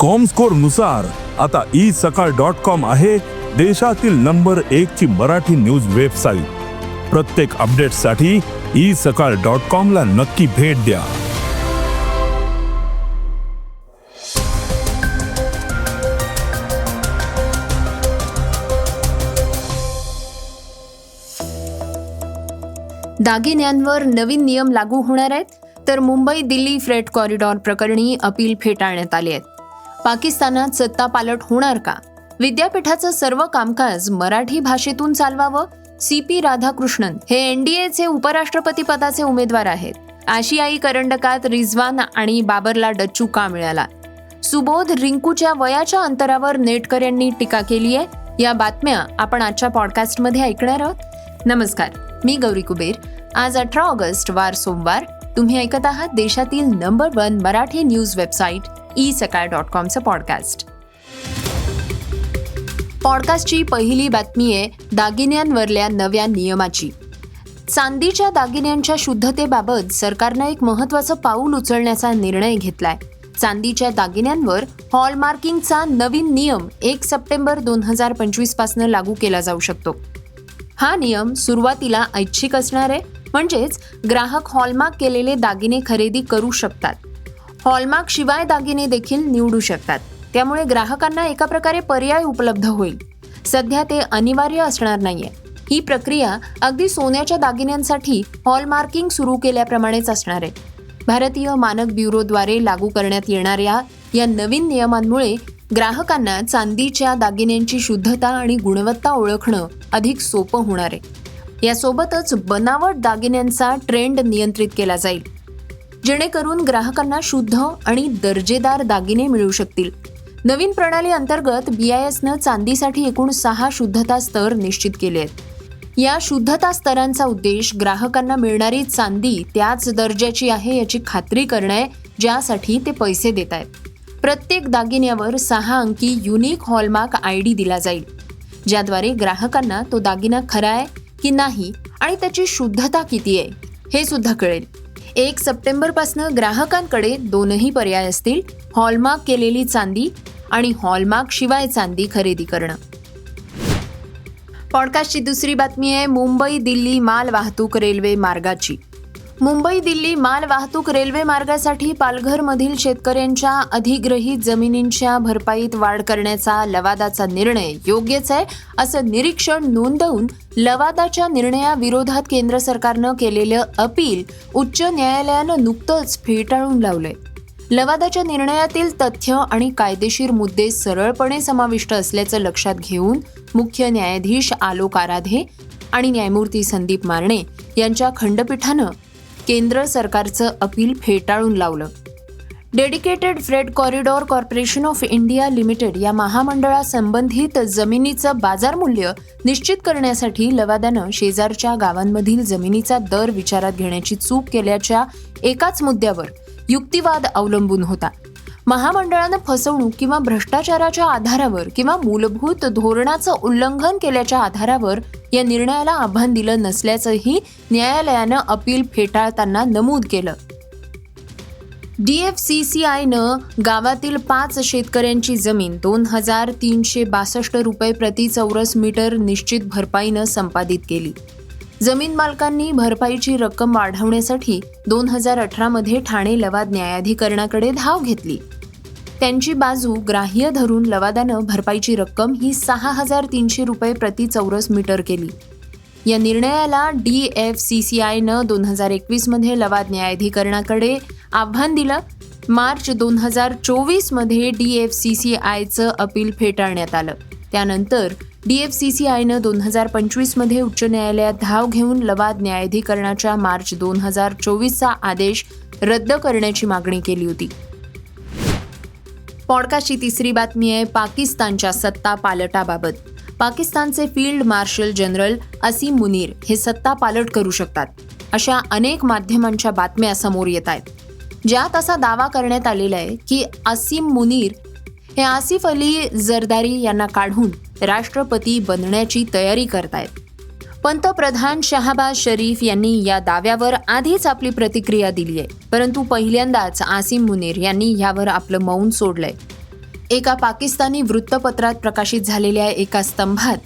कॉमस्कोरनुसार आता E Sakal dot com आहे देशातील नंबर एक ची मराठी न्यूज वेबसाईट प्रत्येक अपडेटसाठी ई सकाळ डॉट कॉम ला नक्की भेट द्या. दागिन्यांवर नवीन नियम लागू होणार आहेत? तर मुंबई दिल्ली फ्रेट कॉरिडॉर प्रकरणी अपील फेटाळण्यात आली आहेत. पाकिस्तानात सत्ता पालट होणार का? विद्यापीठाचं सर्व कामकाज मराठी भाषेतून चालवावं? सी पी राधाकृष्णन हे एनडीएचे उपराष्ट्रपती पदाचे उमेदवार आहेत. आशियाई करंडकात रिझवान आणि बाबरला डच्चू का मिळाला? सुबोध रिंकूच्या वयाच्या अंतरावर नेटकर यांनी टीका केली आहे. या बातम्या आपण आजच्या पॉडकास्टमध्ये ऐकणार आहोत. नमस्कार मी गौरी कुबेर. आज अठरा ऑगस्ट वार सोमवार. तुम्ही ऐकत आहात देशातील number one Marathi news website e Sakal dot कॉमचं podcast पॉडकास्टची पहिली बातमी आहे दागिन्यांवरल्या नव्या नियमाची. चांदीच्या दागिन्यांच्या शुद्धतेबाबत सरकारनं एक महत्वाचं पाऊल उचलण्याचा निर्णय घेतलाय. चांदीच्या दागिन्यांवर हॉलमार्किंगचा नवीन नियम एक सप्टेंबर दोन हजार पंचवीसपासून लागू केला जाऊ शकतो. हा नियम सुरुवातीला ऐच्छिक असणार आहे म्हणजेच ग्राहक हॉलमार्क केलेले दागिने खरेदी करू शकतात. हॉलमार्क शिवाय दागिने देखील निवडू शकतात. त्यामुळे ग्राहकांना एका प्रकारे पर्याय उपलब्ध होईल. सध्या ते अनिवार्य असणार नाहीये. ही प्रक्रिया अगदी सोन्याच्या दागिन्यांसाठी हॉलमार्किंग सुरू केल्याप्रमाणेच असणार आहे. भारतीय मानक ब्युरोद्वारे लागू करण्यात येणाऱ्या या नवीन नियमांमुळे ग्राहकांना चांदीच्या दागिन्यांची शुद्धता आणि गुणवत्ता ओळखणं अधिक सोपं होणार आहे. यासोबतच बनावट दागिन्यांचा ट्रेंड नियंत्रित केला जाईल. जेणेकरून ग्राहकांना शुद्ध आणि दर्जेदार दागिने मिळू शकतील. नवीन प्रणाली अंतर्गत बीआयएसनं चांदीसाठी एकूण सहा शुद्धता स्तर निश्चित केले आहेत. या शुद्धता स्तरांचा उद्देश ग्राहकांना मिळणारी चांदी त्याच दर्जाची आहे याची खात्री करणे आहे, ज्यासाठी ते पैसे देत आहेत. प्रत्येक दागिन्यावर सहा अंकी युनिक हॉलमार्क आय डी दिला जाईल ज्याद्वारे ग्राहकांना तो दागिना खरा आहे की नाही आणि त्याची शुद्धता किती आहे हे सुद्धा कळेल. एक सप्टेंबरपासून ग्राहकांकडे दोनही पर्याय असतील हॉलमार्क केलेली चांदी आणि हॉलमार्क शिवाय चांदी खरेदी करणं. पॉडकास्टची दुसरी बातमी आहे मुंबई दिल्ली माल वाहतूक रेल्वे मार्गाची. मुंबई दिल्ली माल वाहतूक रेल्वे मार्गासाठी पालघरमधील शेतकऱ्यांच्या अधिग्रहित जमिनींच्या भरपाईत वाढ करण्याचा लवादाचा निर्णय योग्यच आहे असं निरीक्षण नोंदवून लवादाच्या निर्णयाविरोधात केंद्र सरकारनं केलेलं अपील उच्च न्यायालयानं नुकतंच फेटाळून लावलंय. लवादाच्या निर्णयातील तथ्य आणि कायदेशीर मुद्दे सरळपणे समाविष्ट असल्याचं लक्षात घेऊन मुख्य न्यायाधीश आलोक आराधे आणि न्यायमूर्ती संदीप मारणे यांच्या खंडपीठानं केंद्र सरकारचं अपील फेटाळून लावलं. Dedicated Freight Corridor Corporation of India Limited या महामंडळासंबंधित जमिनीचं बाजार मूल्य निश्चित करण्यासाठी लवादानं शेजारच्या गावांमधील जमिनीचा दर विचारात घेण्याची चूक केल्याच्या एकाच मुद्द्यावर युक्तिवाद अवलंबून होता. महामंडळानं फसवणूक किंवा भ्रष्टाचाराच्या आधारावर किंवा मूलभूत धोरणाचं उल्लंघन केल्याच्या आधारावर या निर्णयाला आव्हान दिलं नसल्याचंही न्यायालयानं अपील फेटाळताना नमूद केलं. डीएफसीसीआयनं गावातील पाच शेतकऱ्यांची जमीन दोन हजार तीनशे बासष्ट रुपये प्रति चौरस मीटर निश्चित भरपाईनं संपादित केली. जमीन मालकांनी भरपाईची रक्कम वाढवण्यासाठी दोन हजार अठरामध्ये ठाणे लवाद न्यायाधिकरणाकडे धाव घेतली. त्यांची बाजू ग्राह्य धरून लवादानं भरपाईची रक्कम ही सहा हजार तीनशे रुपये प्रति चौरस मीटर केली. या निर्णयाला डी एफ सी सी आयनं दोन हजार एकवीसमध्ये लवाद न्यायाधिकरणाकडे आव्हान दिलं. मार्च दोन हजार चोवीसमध्ये डी एफ सी सी आयचं अपील फेटाळण्यात आलं. त्यानंतर डी एफ सी सी आयनं दोन हजार पंचवीसमध्ये उच्च न्यायालयात धाव घेऊन लवाद न्यायाधिकरणाच्या मार्च दोन हजार चोवीसचा आदेश रद्द करण्याची मागणी केली होती. पॉडकास्टची तिसरी बातमी आहे पाकिस्तानच्या सत्ता पालटाबाबत पाकिस्तानचे field marshal general Asim Munir हे सत्ता पालट करू शकतात अशा अनेक माध्यमांच्या बातम्या समोर येत आहेत. ज्यात असा दावा करण्यात आलेला आहे की असीम मुनीर हे आसिफ अली जरदारी यांना काढून राष्ट्रपती बनण्याची तयारी करतायत. पंतप्रधान शहाबाज शरीफ यांनी या दाव्यावर आधीच आपली प्रतिक्रिया दिली आहे. परंतु पहिल्यांदाच आसिम मुनीर यांनी यावर आपलं मौन सोडलंय. एका पाकिस्तानी वृत्तपत्रात प्रकाशित झालेल्या एका स्तंभात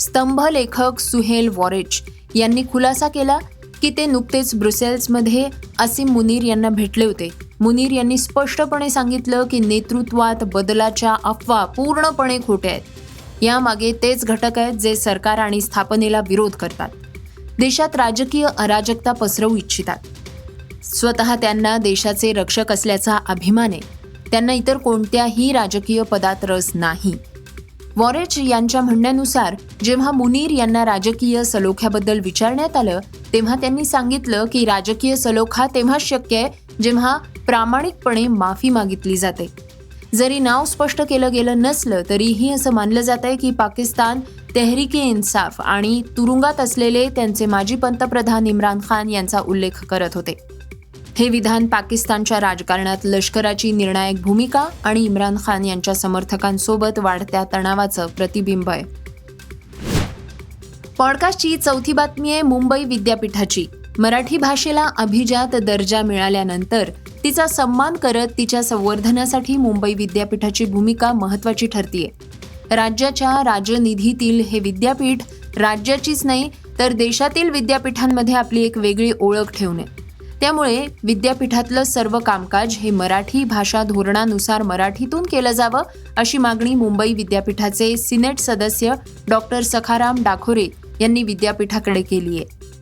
स्तंभ लेखक सुहेल वॉरेच यांनी खुलासा केला की ते नुकतेच ब्रुसेल्समध्ये असीम मुनीर यांना भेटले होते. मुनीर यांनी स्पष्टपणे सांगितलं की नेतृत्वात बदलाच्या अफवा पूर्णपणे खोट्या आहेत. यामागे तेच घटक आहेत जे सरकार आणि स्थापनेला विरोध करतात. देशात राजकीय अराजकता पसरवू इच्छितात. स्वतः त्यांना देशाचे रक्षक असल्याचा अभिमान आहे त्यांना इतर कोणत्याही राजकीय पदात रस नाही. वॉरेच यांच्या म्हणण्यानुसार जेव्हा मुनीर यांना राजकीय सलोख्याबद्दल विचारण्यात आलं तेव्हा त्यांनी सांगितलं की राजकीय सलोखा तेव्हाच शक्य आहे जेव्हा प्रामाणिकपणे माफी मागितली जाते. जरी नाव स्पष्ट केलं गेलं नसलं तरीही असं मानलं जात आहे की पाकिस्तान तेहरिके इन्साफ आणि तुरुंगात असलेले त्यांचे माजी पंतप्रधान इम्रान खान यांचा उल्लेख करत होते. हे विधान पाकिस्तानच्या राजकारणात लष्कराची निर्णायक भूमिका आणि इम्रान खान यांच्या समर्थकांसोबत वाढत्या तणावाचं प्रतिबिंब आहे. पॉडकास्टची चौथी बातमी आहे मुंबई विद्यापीठाची. मराठी भाषेला अभिजात दर्जा मिळाल्यानंतर तिचा सन्मान करत तिच्या संवर्धनासाठी मुंबई विद्यापीठाची भूमिका महत्वाची ठरतीये. राज्याच्या राजनिधीतील हे विद्यापीठ राज्याचीच नाही तर देशातील विद्यापीठांमध्ये आपली एक वेगळी ओळख ठेवणे. त्यामुळे विद्यापीठातलं सर्व कामकाज हे मराठी भाषा धोरणानुसार मराठीतून केलं जावं अशी मागणी मुंबई विद्यापीठाचे सिनेट सदस्य डॉक्टर सखाराम डाखोरे यांनी विद्यापीठाकडे केली आहे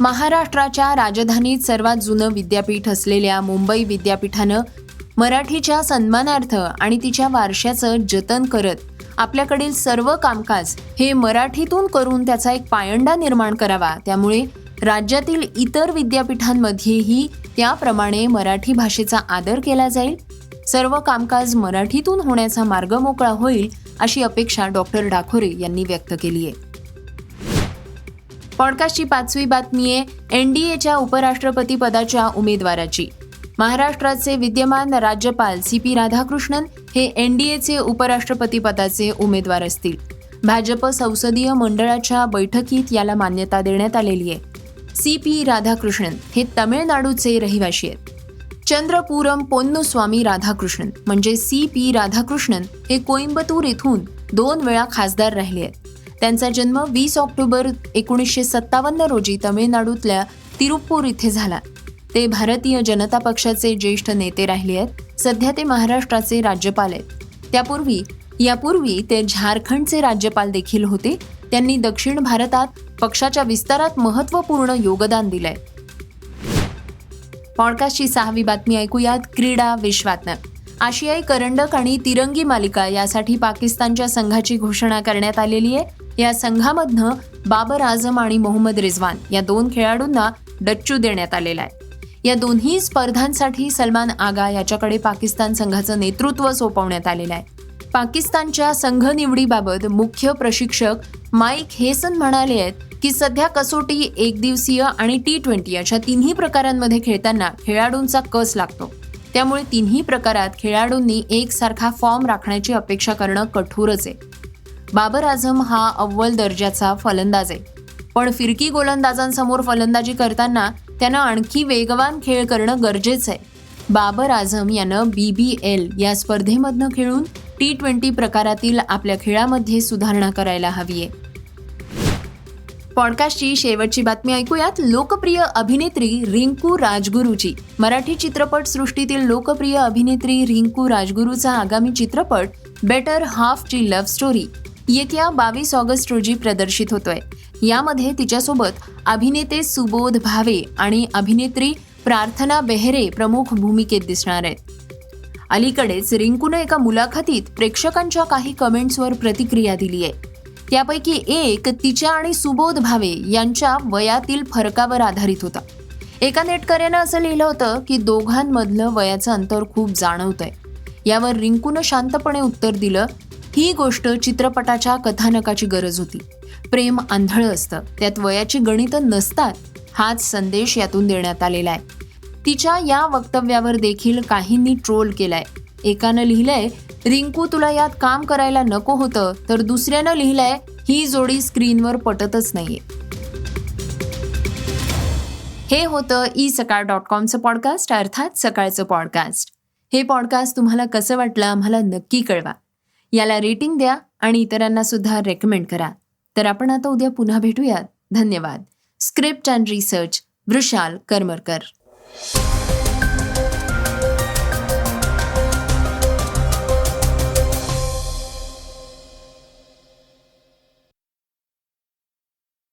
महाराष्ट्राच्या राजधानीत सर्वात जुनं विद्यापीठ असलेल्या मुंबई विद्यापीठानं मराठीच्या सन्मानार्थ आणि तिच्या वारशाचं जतन करत आपल्याकडील सर्व कामकाज हे मराठीतून करून त्याचा एक पायंडा निर्माण करावा. त्यामुळे राज्यातील इतर विद्यापीठांमध्येही त्याप्रमाणे मराठी भाषेचा आदर केला जाईल. सर्व कामकाज मराठीतून होण्याचा मार्ग मोकळा होईल अशी अपेक्षा डॉक्टर डाखोरे यांनी व्यक्त केली आहे. पॉडकास्टची पाचवी बातमी आहे एनडीएच्या उपराष्ट्रपती पदाच्या उमेदवाराची. महाराष्ट्राचे विद्यमान राज्यपाल सी पी राधाकृष्णन हे एनडीएचे उपराष्ट्रपती पदाचे उमेदवार असतील. भाजप संसदीय मंडळाच्या बैठकीत याला मान्यता देण्यात आलेली आहे. सी पी राधाकृष्णन हे तमिळनाडूचे रहिवाशी आहेत. चंद्रपूरम पोन्नुस्वामी राधाकृष्णन म्हणजे सी पी राधाकृष्णन हे कोइंबतूर येथून दोन वेळा खासदार राहिले आहेत. त्यांचा जन्म वीस ऑक्टोबर एकोणीसशे सत्तावन्न रोजी तमिळनाडूतल्या तिरुप्पूर इथे झाला. ते भारतीय जनता पक्षाचे ज्येष्ठ नेते राहिले आहेत. सध्या ते महाराष्ट्राचे राज्यपाल आहेत. त्यापूर्वी यापूर्वी ते झारखंडचे राज्यपाल देखील होते. त्यांनी दक्षिण भारतात पक्षाच्या विस्तारात महत्त्वपूर्ण योगदान दिलंय. पॉडकास्टची सहावी बातमी ऐकूयात. क्रीडा विश्वातनं. आशियाई करंडक आणि तिरंगी मालिका यासाठी पाकिस्तानच्या संघाची घोषणा करण्यात आलेली आहे. या संघामधनं बाबर आझम आणि मोहम्मद रिझवान या दोन खेळाडूंना डच्चू देण्यात आलेला आहे. या दोन्ही स्पर्धांसाठी सलमान आगा याच्याकडे पाकिस्तान संघाचं नेतृत्व सोपवण्यात आलेलं आहे. पाकिस्तानच्या संघ निवडीबाबत मुख्य प्रशिक्षक माईक हेसन म्हणाले आहेत की सध्या कसोटी एकदिवसीय आणि टी ट्वेंटी अशा तिन्ही प्रकारांमध्ये खेळताना खेळाडूंचा कस लागतो. त्यामुळे तिन्ही प्रकारात खेळाडूंनी एकसारखा फॉर्म राखण्याची अपेक्षा करणं कठोरच आहे. बाबर आझम हा अव्वल दर्जाचा फलंदाज आहे. पण फिरकी गोलंदाजांसमोर फलंदाजी करताना त्यानं आणखी वेगवान खेळ करणं गरजेचं आहे. बाबर आझम यानं बी बी एल या स्पर्धेमधनं खेळून टी ट्वेंटी प्रकारातील आपल्या खेळामध्ये सुधारणा करायला हवी आहे. पॉडकास्टची शेवटची बातमी ऐकूयात. लोकप्रिय अभिनेत्री रिंकू राजगुरूची मराठी चित्रपट सृष्टीतील लोकप्रिय अभिनेत्री रिंकू राजगुरूचा आगामी चित्रपट बेटर हाफची लव्ह स्टोरी येत्या बावीस ऑगस्ट रोजी प्रदर्शित होतोय. यामध्ये तिच्यासोबत अभिनेते सुबोध भावे आणि अभिनेत्री प्रार्थना बेहरे प्रमुख भूमिकेत दिसणार आहेत. अलीकडेच रिंकूनं एका मुलाखतीत प्रेक्षकांच्या काही कमेंट्सवर प्रतिक्रिया दिली आहे. त्यापैकी एक तिच्या आणि सुबोध भावे यांच्या वयातील फरकावर आधारित होता. एका नेटकऱ्यानं असं लिहिलं होतं की दोघांमधलं वयाचं अंतर खूप जाणवतंय. यावर रिंकूनं शांतपणे उत्तर दिलं ही गोष्ट चित्रपटाच्या कथानकाची गरज होती. प्रेम आंधळं असतं. त्यात वयाची गणितं नसतात हाच संदेश यातून देण्यात आलेला आहे. तिच्या या वक्तव्यावर देखील काहींनी ट्रोल केलाय. एकानं लिहिलंय रिंकू तुला यात काम करायला नको होतं तर दुसऱ्यानं लिहिलंय ही जोडी स्क्रीनवर पटतच नाहीये. हे होतं ई सकाळ डॉट कॉमचं पॉडकास्ट अर्थात सकाळचं पॉडकास्ट. हे पॉडकास्ट तुम्हाला कसं वाटलं आम्हाला नक्की कळवा. याला रेटिंग द्या आणि इतरांना सुद्धा रेकमेंड करा. तर आपण आता उद्या पुन्हा भेटूयात. धन्यवाद. Script and research Vrushal Karmarkar